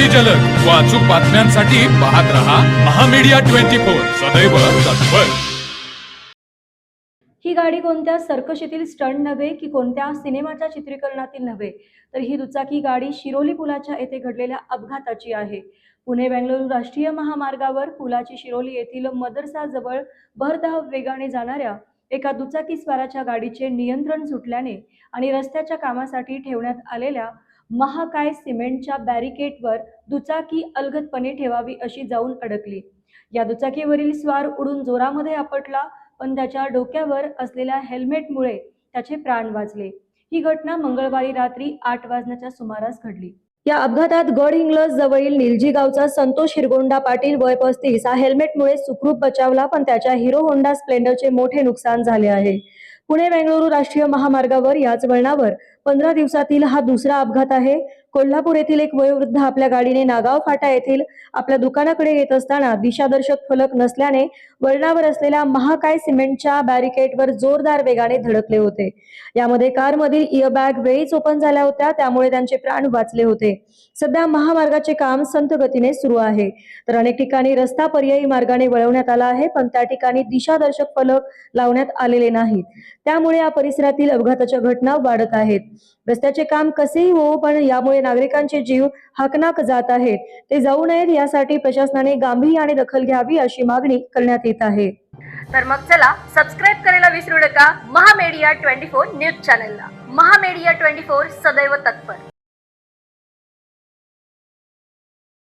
अगदी जलद. व अचूक बातम्यांसाठी पाहत रहा महामीडिया ट्वेंटी फोर. सदैव तत्पर. ही गाडी कोणत्या सर्कशीतील स्टंट नव्हे की कोणत्या सिनेमाच्या चित्रीकरणातील नव्हे? तर ही दुचाकी गाडी शिरोली पुलाच्या येथे घडलेल्या अपघाताची आहे. पुणे बेंगलुरू राष्ट्रीय महामार्गावर पुलाची शिरोली येथील मदरसाजवळ भरधाव वेगाने जाणाऱ्या एका दुचाकी स्वाराच्या गाडीचे नियंत्रण सुटल्याने आणि रस्त्याच्या कामासाठी ठेवण्यात आलेल्या महाकाय सिमेंटच्या बॅरिकेडवर दुचाकी अलगदपणे ठेवावी अशी जाऊन अडकली. या दुचाकीवरील स्वार उडून जोरामध्ये आपटला पण त्याच्या डोक्यावर असलेल्या हेल्मेटमुळे त्याचे प्राण वाचले. ही घटना मंगळवारी रात्री आठ वाजण्याच्या सुमारास घडली. या अपघातात गड इंग्लज जवळील निलजी गावचा संतोष हिरगोंडा पाटील वय पस्तीस. हा हेल्मेटमुळे सुखरूप बचावला पण त्याच्या हिरो होंडा स्प्लेंडरचे मोठे नुकसान झाले आहे. पुणे बेंगळुरू राष्ट्रीय महामार्गावर याच वळणावर पंधरा दिवसातील हा दुसरा अपघात आहे. कोल्हापूर येथील एक वयोवृद्ध आपल्या गाडीने नागाव फाटा येथील आपल्या दुकानाकडे येत असताना दिशादर्शक फलक नसल्याने वळणावर असलेल्या महाकाय सिमेंटच्या बॅरिकेडवर जोरदार वेगाने धडकले होते. यामध्ये कारमधील इयरबॅग वेळीच ओपन झाल्या होत्या त्यामुळे त्यांचे प्राण वाचले होते. सध्या महामार्गाचे काम संथ गतीने सुरू आहे. तर अनेक ठिकाणी रस्ता पर्यायी मार्गाने वळवण्यात आला आहे पण त्या ठिकाणी दिशादर्शक फलक लावण्यात आलेले नाहीत. त्यामुळे या परिसरातील अपघाताच्या घटना वाढत आहेत. रस्त्याचे काम कसेही हो पण यामुळे यामुळे नागरिकांचे जीव हकनाक जात आहेत. ते जाऊ नयेत यासाठी प्रशासनाने गांभीर्याने दखल घ्यावी अशी मागणी करण्यात येत आहे. तर मग चला सबस्क्राईब करायला विसरू नका. महामेडिया ट्वेंटी फोर न्यूज चॅनलला. महामेडिया ट्वेंटी फोर सदैव तत्पर.